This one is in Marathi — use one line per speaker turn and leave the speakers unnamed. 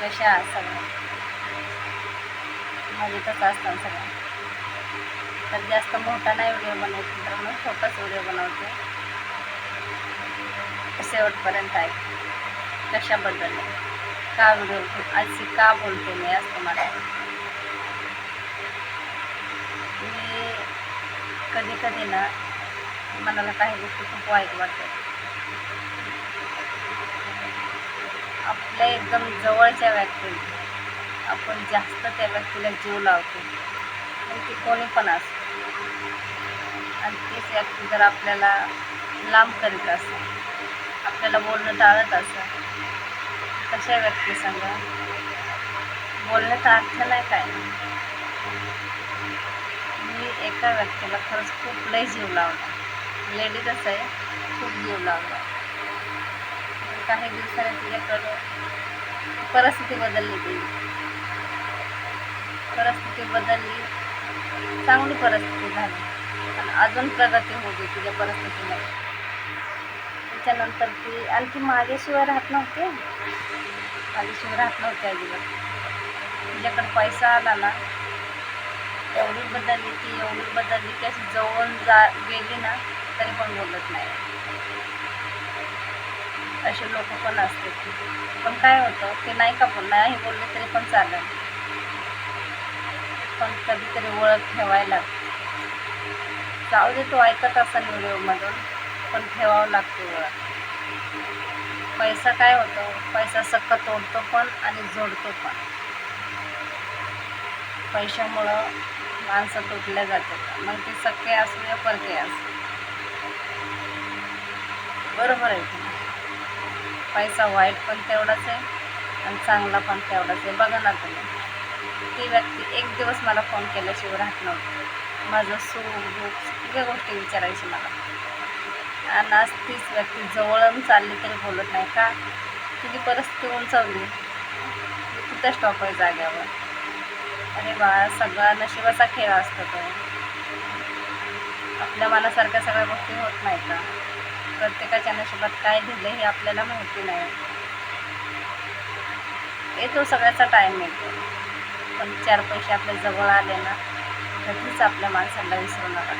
कशा आहात सगळ्या? मजेतच असतात सगळ्या. तर जास्त मोठा नाही व्हिडिओ बनवते मित्रांनो छोटाच व्हिडिओ बनवते. शेवटपर्यंत आहे कशाबद्दल? का व्हिडिओ आजची का बोलते मी आज तुम्हाला? मी कधी कधी ना मनाला काही गोष्टी खूप वाईट वाटतात. आपल्या एकदम जवळच्या व्यक्ती. आपण जास्त त्या व्यक्तीला जीव लावतो. मग ती कोणी पण असतो आणि तीच व्यक्ती जर आपल्याला लांब करीत असेल आपल्याला बोलणं टाळत असेल तशा व्यक्ती सांगा बोलण्याचा अर्थ नाही काय? मी एका व्यक्तीला खरंच खूप लय जीव लावला. लेडीजच आहे खूप जीव लावला. काही दिवसांनी तिच्याकडं परिस्थिती बदलली ती. परिस्थिती बदलली. चांगली परिस्थिती झाली. आणि अजून प्रगती होती तिच्या परिस्थितीमध्ये. त्याच्यानंतर ती आणखी माझ्याशिवाय राहत नव्हते. माझ्याशिवाय राहत नव्हते अजिबात. तिच्याकडे पैसा आला ना एवढी बदलली ती एवढी बदलली की अशी जवळ जा गेली ना तरी पण बोलत नाही. असे लोक पण असते पण काय होतं ते नाही का बोल नाही बोलले तरी पण चालेल. पण कधीतरी ओळख ठेवायला लागते जाऊ दे तो ऐकत असेल व्हिडिओमधून पण ठेवावं लागते ओळख. पैसा काय होतो पैसा सक्क तोडतो पण आणि जोडतो पण. पैशामुळं माणसं तुटल्या जातात. मग ते सख्खे असू या परके असू. बरोबर आहे पैसा वाईट पण तेवढाच आहे आणि चांगला पण तेवढाच आहे. बघा ना तुम्ही. ती व्यक्ती एक दिवस मला फोन केल्याशिवाय राहत नव्हती. माझं सुख दुःख सगळ्या गोष्टी विचारायची मला. आणि आज तीच व्यक्ती जवळून चालली तरी बोलत नाही का? तुझी परिस्थिती उंचावली. तिथं स्टॉप आहे जाग्यावर अरे बाळा सगळा नशिबाचा खेळ असतो तो. आपल्या मनासारख्या सगळ्या गोष्टी होत नाही का? प्रत्येकाच्या नशिबात काय दिलं हे आपल्याला माहिती नाही. येतो सगळ्याचा टाईम येतो पण चार पैसे आपल्या जवळ आले ना कधीच आपल्या माणसाला विसरू नका.